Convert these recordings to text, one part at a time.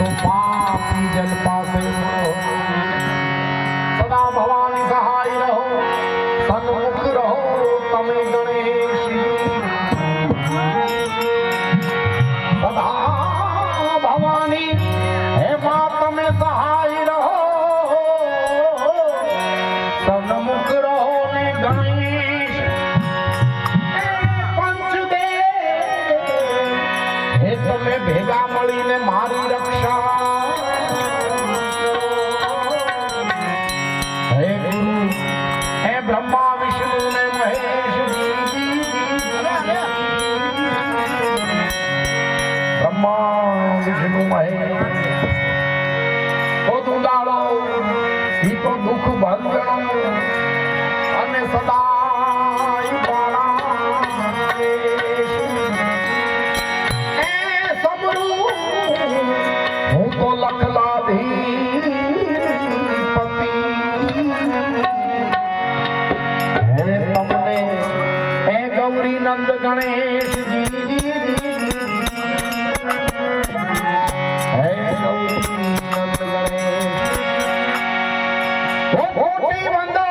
તો મા પીજલ પાસે તમે ભેગા મળીને મારી રક્ષા. બ્રહ્મા, વિષ્ણુ ને મહેશ વિષ્ણુ, મહેશ. તો દુદાળો દુઃખ ભંજણો હું તો લખલાધી તમને હે ગૌરી નંદ ગણેશજી. હે ગૌરી નંદ ગણેશ. ઓ કોટી વંદન.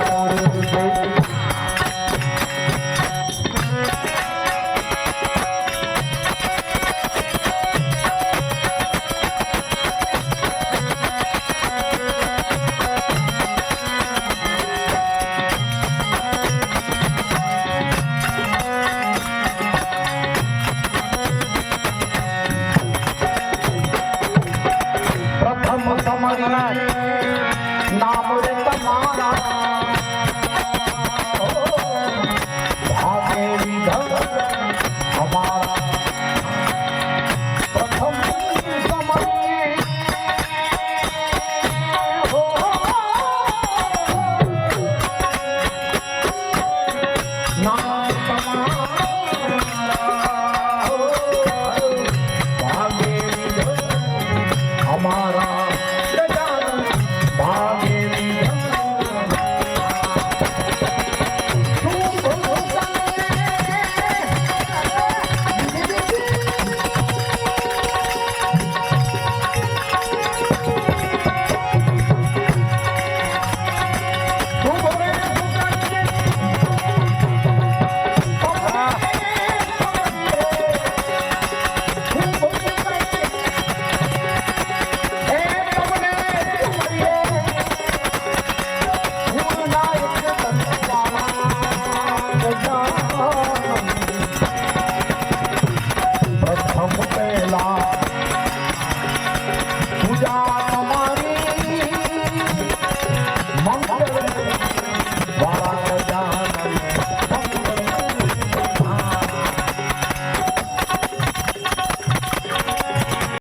Thank you.